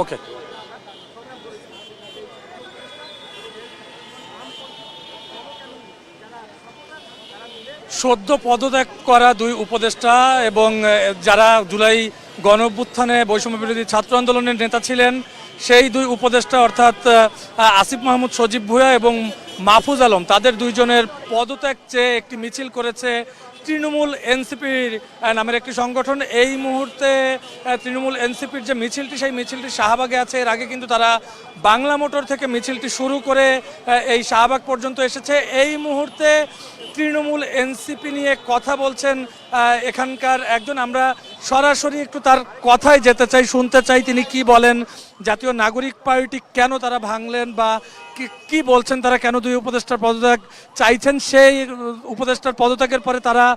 ওকে সদ্য পদত্যাগ করা দুই উপদেষ্টা এবং যারা জুলাই গণ অভ্যুত্থানে বৈষম্য বিরোধী ছাত্র আন্দোলনের নেতা ছিলেন, সেই দুই উপদেষ্টা অর্থাৎ আসিফ মাহমুদ সজীব ভুয়া এবং মাহফুজ আলম, তাদের দুইজনের পদত্যাগ চেয়ে একটি মিছিল করেছে তৃণমূল এনসিপির নামের একটি সংগঠন। এই মুহূর্তে তৃণমূল এনসিপির যে মিছিলটি, সেই মিছিলটি শাহবাগে আছে। এর আগে কিন্তু তারা বাংলা মোটর থেকে মিছিলটি শুরু করে এই শাহবাগ পর্যন্ত এসেছে। এই মুহূর্তে তৃণমূল এনসিপি নিয়ে কথা বলছেন এখানকার একজন। আমরা সরাসরি একটু তার কথায় যেতে চাই, শুনতে চাই তিনি কি বলেন, জাতীয় নাগরিক পার্টি কেন তারা ভাঙলেন বা কি- বলছেন তারা, কেন দুই উপদেষ্টার পদত্যাগ চাইছেন, সেই উপদেষ্টার পদত্যাগের পরে তারা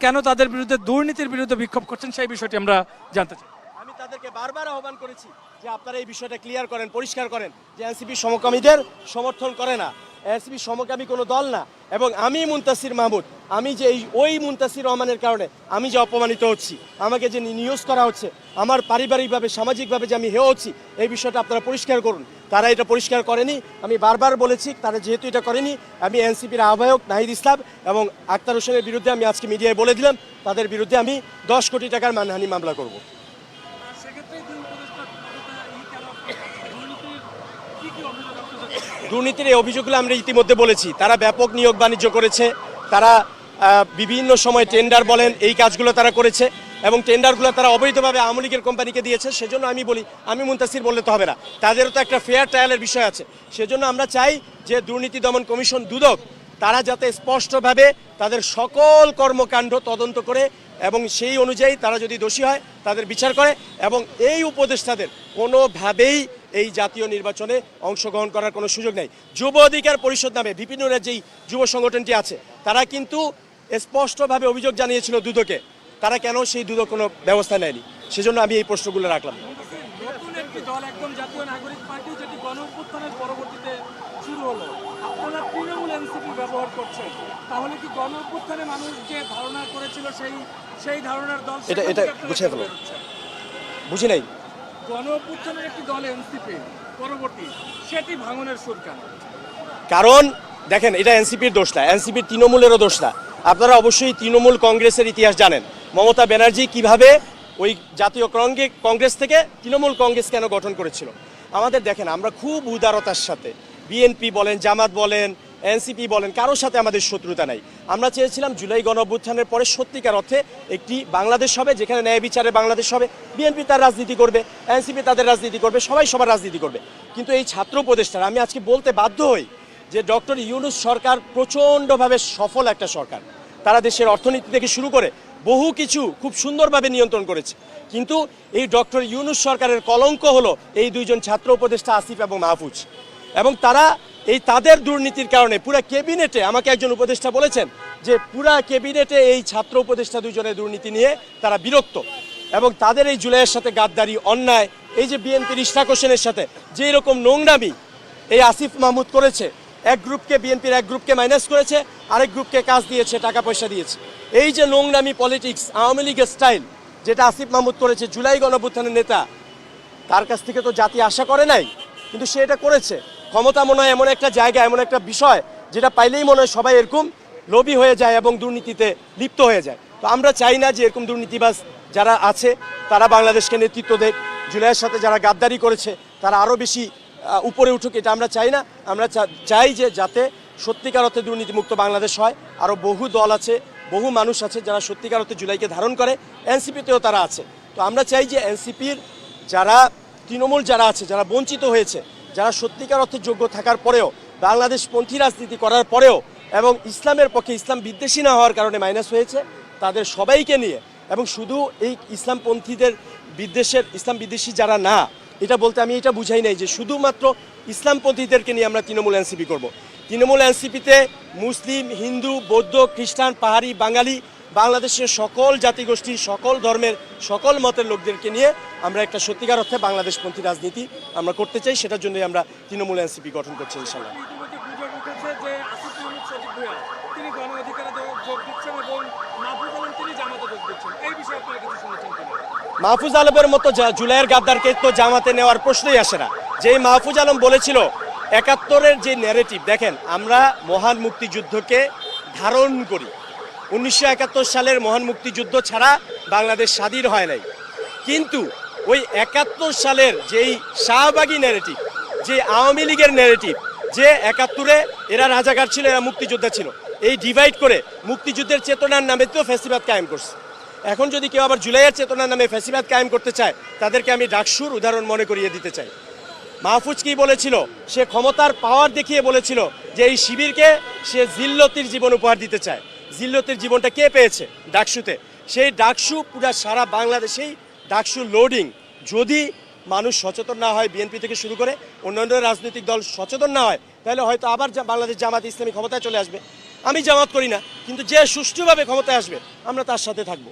কেন তাদের বিরুদ্ধে দুর্নীতির বিরুদ্ধে বিক্ষোভ করছেন, সেই বিষয়টি আমরা জানতে চাই। আমি তাদেরকে বারবার আহ্বান করেছি যে আপনারা এই বিষয়টা ক্লিয়ার করেন, পরিষ্কার করেন যে এনসিপি সমকামীদের সমর্থন করে না। এনসিপি সমকামী কোনো দল না, এবং আমি মুন্তাসির মাহমুদ। আমি যে এই, ওই মুন্তাসির রহমানের কারণে আমি যে অপমানিত হচ্ছি, আমাকে যে নিউজ করা হচ্ছে, আমার পারিবারিকভাবে, সামাজিকভাবে যে আমি হেয় হচ্ছি, এই বিষয়টা আপনারা পরিষ্কার করুন। তারা এটা পরিষ্কার করেনি, আমি বারবার বলেছি, তারা যেহেতু এটা করেনি, আমি এনসিপির আহ্বায়ক নাহিদ ইসলাম এবং আক্তার হোসেনের বিরুদ্ধে আমি আজকে মিডিয়ায় বলে দিলাম, তাদের বিরুদ্ধে আমি দশ কোটি টাকার মানহানি মামলা করব। দুর্নীতির এই অভিযোগগুলো আমরা ইতিমধ্যে বলেছি। তারা ব্যাপক নিয়োগ বাণিজ্য করেছে। তারা বিভিন্ন সময় টেন্ডার বলেন, এই কাজগুলো তারা করেছে এবং টেন্ডারগুলো তারা অবৈধভাবে আওয়ামী লীগের কোম্পানিকে দিয়েছে। সেজন্য আমি বলি, আমি মুন্তাসির বললে তো হবে না। তাদেরও তো একটা ফেয়ার ট্রায়ালের বিষয় আছে। সেজন্য আমরা চাই যে দুর্নীতি দমন কমিশন দুদক, তারা যাতে স্পষ্টভাবে তাদের সকল কর্মকাণ্ড তদন্ত করে এবং সেই অনুযায়ী তারা যদি দোষী হয়, তাদের বিচার করে এবং এই উপদেষ্টাদের কোনোভাবেই এই জাতীয় নির্বাচনে অংশগ্রহণ করার কোনো সুযোগ নেই। যুব অধিকার পরিষদ নামে বিভিন্ন যেই যুব সংগঠনটি আছে। তারা কিন্তু স্পষ্টভাবে অভিযোগ জানিয়েছিল দুদকে। তারা কেন সেই দুদক কোনো ব্যবস্থা নেয়নি? সেজন্য আমি এই প্রশ্নগুলো রাখলাম। দল একদম জাতীয় নাগরিক পার্টি যেটি গণ অভ্যুত্থানের পরবর্তীতে শুরু হলো। আপনারা তৃণমূল এনসিপি ব্যবহার করছেন। তাহলে কি গণ অভ্যুত্থানে মানুষ যে ধারণা করেছিল সেই সেই ধারণার দল এটা- ফেলো। বুঝি নাই। একটি দল এনসিপি, পরবর্তী, সেটি ভাঙনের কারণ, দেখেন, এটা এনসিপির দোষ না, এনসিপির তৃণমূলেরও দোষ না। আপনারা অবশ্যই তৃণমূল কংগ্রেসের ইতিহাস জানেন। মমতা ব্যানার্জি কীভাবে ওই জাতীয় কংগ্রে- কংগ্রেস থেকে তৃণমূল কংগ্রেস কেন গঠন করেছিল? আমাদের দেখেন, আমরা খুব উদারতার সাথে, বিএনপি বলেন, জামাত বলেন এনসিপি বলেন, কারোর সাথে আমাদের শত্রুতা নাই। আমরা চেয়েছিলাম জুলাই গণ অভ্যুত্থানের পরে সত্যিকার অর্থে একটি বাংলাদেশ হবে, যেখানে ন্যায় বিচারে বাংলাদেশ হবে। বিএনপি তার রাজনীতি করবে, এনসিপি তাদের রাজনীতি করবে, সবাই সবার রাজনীতি করবে। কিন্তু এই ছাত্র উপদেষ্টারা, আমি আজকে বলতে বাধ্য হই যে ডক্টর ইউনুস সরকার প্রচণ্ডভাবে সফল একটা সরকার। তারা দেশের অর্থনীতি থেকে শুরু করে বহু কিছু খুব সুন্দরভাবে নিয়ন্ত্রণ করেছে। কিন্তু এই ডক্টর ইউনুস সরকারের কলঙ্ক হলো এই দুইজন ছাত্র উপদেষ্টা আসিফ এবং মাহফুজ। এবং তারা এই তাদের দুর্নীতির কারণে পুরা ক্যাবিনেটে আমাকে একজন উপদেষ্টা বলেছেন যে পুরা ক্যাবিনেটে এই ছাত্র উপদেষ্টা দুজনের দুর্নীতি নিয়ে তারা বিরক্ত। এবং তাদের এই জুলাইয়ের সাথে গাদ্দারি, অন্যায়, এই যে বিএনপির ইশরাক হোসেনের সাথে যে এরকম নোংরামি এই আসিফ মাহমুদ করেছে, এক গ্রুপকে, বিএনপির এক গ্রুপকে মাইনাস করেছে, আরেক গ্রুপকে কাজ দিয়েছে, টাকা পয়সা দিয়েছে। এই যে নোংরামি পলিটিক্স, আওয়ামী লীগের স্টাইল যেটা আসিফ মাহমুদ করেছে জুলাই গণভুত্থানের নেতা, তার কাছ থেকে তো জাতি আশা করে নাই, কিন্তু সে এটা করেছে। ক্ষমতা মনে হয় এমন একটা জায়গা, এমন একটা বিষয় যেটা পাইলেই মনে হয় সবাই এরকম লোভী হয়ে যায় এবং দুর্নীতিতে লিপ্ত হয়ে যায়। তো আমরা চাই না যে এরকম দুর্নীতিবাজ যারা আছে, তারা বাংলাদেশকে নেতৃত্ব দেখ জুলাইয়ের সাথে যারা গাদ্দারি করেছে, তারা আরও বেশি উপরে উঠুক, এটা আমরা চাই না। আমরা চাই যে যাতে সত্যিকার অর্থে দুর্নীতিমুক্ত বাংলাদেশ হয়। আরও বহু দল আছে, বহু মানুষ আছে যারা সত্যিকার অর্থে জুলাইকে ধারণ করে। এনসিপিতেও তারা আছে। তো আমরা চাই যে এনসিপির যারা, তৃণমূল যারা আছে, যারা বঞ্চিত হয়েছে যারা সত্যিকার অর্থে যোগ্য থাকার পরেও বাংলাদেশ পন্থী রাজনীতি করার পরেও এবং ইসলামের পক্ষে ইসলাম বিদ্বেষী না হওয়ার কারণে মাইনাস হয়েছে, তাদের সবাইকে নিয়ে এবং শুধু এই ইসলামপন্থীদের বিদ্বেষের, ইসলাম বিদ্বেষী যারা না, এটা বলতে আমি এটা বুঝাই নাই যে শুধুমাত্র ইসলামপন্থীদেরকে নিয়ে আমরা তৃণমূল এনসিপি করব। তৃণমূল এনসিপিতে মুসলিম, হিন্দু, বৌদ্ধ, খ্রিস্টান, পাহাড়ি, বাঙালি বাংলাদেশের সকল জাতিগোষ্ঠী সকল ধর্মের সকল মতের লোকদেরকে নিয়ে আমরা একটা সত্যিকার অর্থে বাংলাদেশপন্থী রাজনীতি আমরা করতে চাই সেটার জন্যই আমরা তৃণমূল এনসিপি গঠন করছি ইনশাল্লাহ মাহফুজ আলমের মতো জুলাইয়ের গাদ্দারকে তো জামাতে নেওয়ার প্রশ্নই আসে না। যেই মাহফুজ আলম বলেছিল একাত্তরের যে ন্যারেটিভ দেখেন আমরা মহান মুক্তিযুদ্ধকে ধারণ করি। উনিশশো একাত্তর সালের মহান মুক্তিযুদ্ধ ছাড়া বাংলাদেশ স্বাধীন হয় নাই। কিন্তু ওই একাত্তর সালের যেই শাহবাগী ন্যারেটিভ যে আওয়ামী লীগের ন্যারেটিভ যে একাত্তরে এরা রাজাকার ছিল, এরা মুক্তিযোদ্ধা ছিল, এই ডিভাইড করে মুক্তিযুদ্ধের চেতনার নামে তো ফেসিবাদ কায়েম করছে। এখন যদি কেউ আবার জুলাইয়ের চেতনার নামে ফেসিবাদ কায়েম করতে চায়, তাদেরকে আমি ডাকসুর উদাহরণ মনে করিয়ে দিতে চাই। মাহফুজ কি বলেছিল? সে ক্ষমতার পাওয়ার দেখিয়ে বলেছিল যে এই শিবিরকে সে জিল্লতির জীবন উপহার দিতে চায়। জিল্লতির জীবনটা কে পেয়েছে? ডাকসুতে। সেই ডাকসু পুরা সারা বাংলাদেশেই ডাকসু লোডিং যদি মানুষ সচেতন না হয় বিএনপি থেকে শুরু করে অন্যান্য রাজনৈতিক দল সচেতন না হয়, তাহলে হয়তো আবার বাংলাদেশ জামাত ইসলামী ক্ষমতায় চলে আসবে। আমি জামাত করি না, কিন্তু যে সুষ্ঠুভাবে ক্ষমতায় আসবে, আমরা তার সাথে থাকব।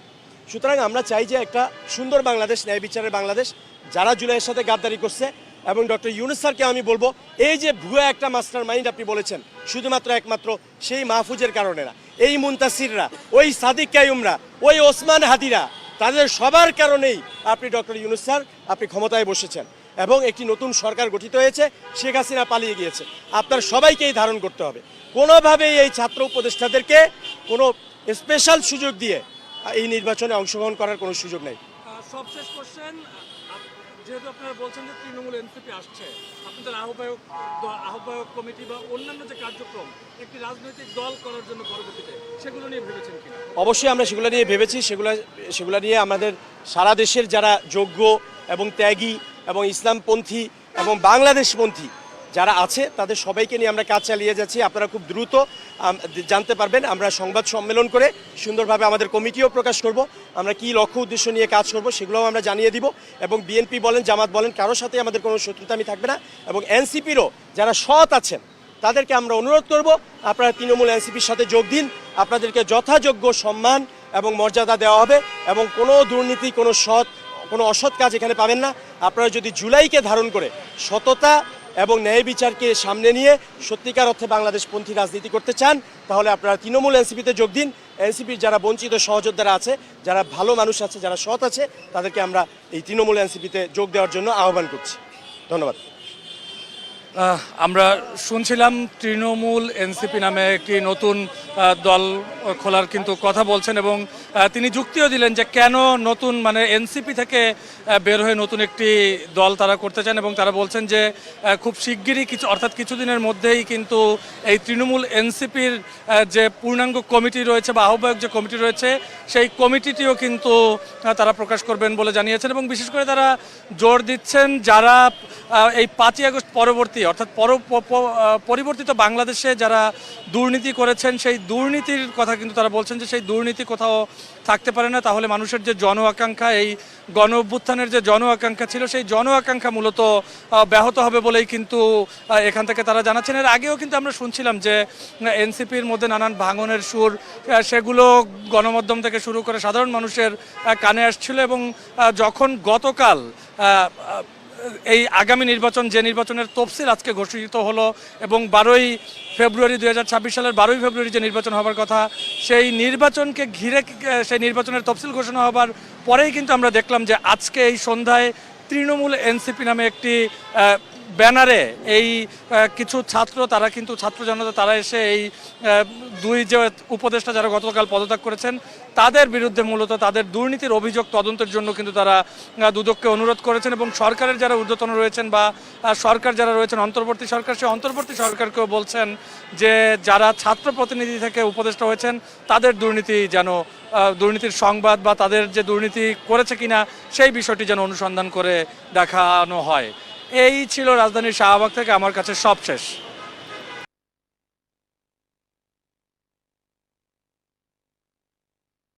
সুতরাং আমরা চাই যে একটা সুন্দর বাংলাদেশ ন্যায় বিচারের বাংলাদেশ। যারা জুলাইয়ের সাথে গাদ্দারি করছে এবং ডক্টর ইউনুস স্যারকে আমি বলব, এই যে ভুয়া একটা মাস্টার মাইন্ড আপনি বলেছেন, শুধুমাত্র একমাত্র সেই মাহফুজের কারণে না, এই মুন্তাসিররা, ওই সাদিক কায়ুমরা ওই ওসমান হাদিরা, তাদের সবার কারণেই আপনি ডক্টর ইউনুস স্যার, আপনি ক্ষমতায় বসেছেন এবং একটি নতুন সরকার গঠিত হয়েছে, শেখ হাসিনা পালিয়ে গিয়েছে। আপনার সবাইকেই ধারণ করতে হবে। কোনোভাবেই এই ছাত্র উপদেষ্টাদেরকে কোনো স্পেশাল সুযোগ দিয়ে এই নির্বাচনে অংশগ্রহণ করার কোনো সুযোগ নেই। সবশেষ কোশ্চেন যেহেতু আপনারা বলছেন যে তৃণমূল এনসিপি আসছে আপনাদের আহ্বায়ক আহ্বায়ক কমিটি বা অন্যান্য যে কার্যক্রম, একটি রাজনৈতিক দল করার জন্য পরবর্তীতে সেগুলো নিয়ে ভেবেছেন কি অবশ্যই আমরা সেগুলো নিয়ে ভেবেছি, সেগুলো সেগুলো নিয়ে আমাদের সারা দেশের যারা যোগ্য এবং ত্যাগী এবং ইসলামপন্থী এবং বাংলাদেশপন্থী যারা আছে, তাদের সবাইকে নিয়ে আমরা কাজ চালিয়ে যাচ্ছি। আপনারা খুব দ্রুত জানতে পারবেন, আমরা সংবাদ সম্মেলন করে সুন্দরভাবে আমাদের কমিটিও প্রকাশ করব। আমরা কি লক্ষ্য উদ্দেশ্য নিয়ে কাজ করব সেগুলোও আমরা জানিয়ে দিব এবং বিএনপি বলেন, জামাত বলেন কারোর সাথে আমাদের কোনো শত্রুতামি থাকবে না এবং এনসিপিরও যারা সৎ আছেন, তাদেরকে আমরা অনুরোধ করব, আপনারা তৃণমূল এনসিপির সাথে যোগ দিন, আপনাদেরকে যথাযোগ্য সম্মান এবং মর্যাদা দেওয়া হবে এবং কোনো দুর্নীতি, কোনো সৎ, কোনো অসৎ কাজ এখানে পাবেন না। আপনারা যদি জুলাইকে ধারণ করে সততা এবং ন্যায় বিচারকে সামনে নিয়ে সত্যিকার অর্থে বাংলাদেশপন্থী রাজনীতি করতে চান, তাহলে আপনারা তৃণমূল এনসিপিতে যোগ দিন। এনসিপির যারা বঞ্চিত সহযোদ্ধারা আছে, যারা ভালো মানুষ আছে, যারা সৎ আছে, তাদেরকে আমরা এই তৃণমূল এনসিপিতে যোগ দেওয়ার জন্য আহ্বান করছি। ধন্যবাদ। আমরা শুনছিলাম তৃণমূল এনসিপি নামে একটি নতুন দল খোলার কিন্তু কথা বলছেন এবং তিনি যুক্তিও দিলেন যে কেন নতুন মানে এনসিপি থেকে বের হয়ে নতুন একটি দল তারা করতে চান এবং তারা বলছেন যে খুব শিগগিরই কিছু, অর্থাৎ কিছুদিনের মধ্যেই কিন্তু এই তৃণমূল এনসিপির যে পূর্ণাঙ্গ কমিটি রয়েছে বা আহ্বায়ক যে কমিটি রয়েছে, সেই কমিটিটিও কিন্তু তারা প্রকাশ করবেন বলে জানিয়েছেন এবং বিশেষ করে তারা জোর দিচ্ছেন যারা এই পাঁচই আগস্ট পরবর্তী অর্থাৎ পরিবর্তিত বাংলাদেশে যারা দুর্নীতি করেছেন, সেই দুর্নীতির কথা কিন্তু তারা বলছেন যে সেই দুর্নীতি কোথাও থাকতে পারে না। তাহলে মানুষের যে জন আকাঙ্ক্ষা, এই গণ অভ্যুত্থানের যে জন আকাঙ্ক্ষা ছিল, সেই জন আকাঙ্ক্ষা মূলত ব্যাহত হবে বলেই কিন্তু এখান থেকে তারা জানাচ্ছেন। এর আগেও কিন্তু আমরা শুনছিলাম যে এনসিপির মধ্যে নানান ভাঙনের সুর সেগুলো গণমাধ্যম থেকে শুরু করে সাধারণ মানুষের কানে আসছিল এবং যখন গতকাল এই আগামী নির্বাচন, যে নির্বাচনের তফসিল আজকে ঘোষিত হলো এবং বারোই ফেব্রুয়ারি দু হাজার ছাব্বিশ সালের বারোই ফেব্রুয়ারি যে নির্বাচন হবার কথা, সেই নির্বাচনকে ঘিরে সেই নির্বাচনের তফসিল ঘোষণা হবার পরেই কিন্তু আমরা দেখলাম যে আজকে এই সন্ধ্যায় তৃণমূল এনসিপি নামে একটি ব্যানারে এই কিছু ছাত্র, তারা কিন্তু ছাত্র জনতা, তারা এসে এই দুই যে উপদেষ্টা যারা গতকাল পদত্যাগ করেছেন, তাদের বিরুদ্ধে মূলত তাদের দুর্নীতির অভিযোগ তদন্তের জন্য কিন্তু তারা দুদককে অনুরোধ করেছেন এবং সরকারের যারা ঊর্ধ্বতন রয়েছেন বা সরকার যারা রয়েছেন, অন্তর্বর্তী সরকার সে অন্তর্বর্তী সরকারকেও বলছেন যে যারা ছাত্র প্রতিনিধি থেকে উপদেষ্টা হয়েছেন, তাদের দুর্নীতি যেন দুর্নীতির সংবাদ বা তাদের যে দুর্নীতি করেছে কিনা, সেই বিষয়টি যেন অনুসন্ধান করে দেখানো হয়। এই ছিল রাজধানীর শাহবাগ থেকে আমার কাছে সবশেষ।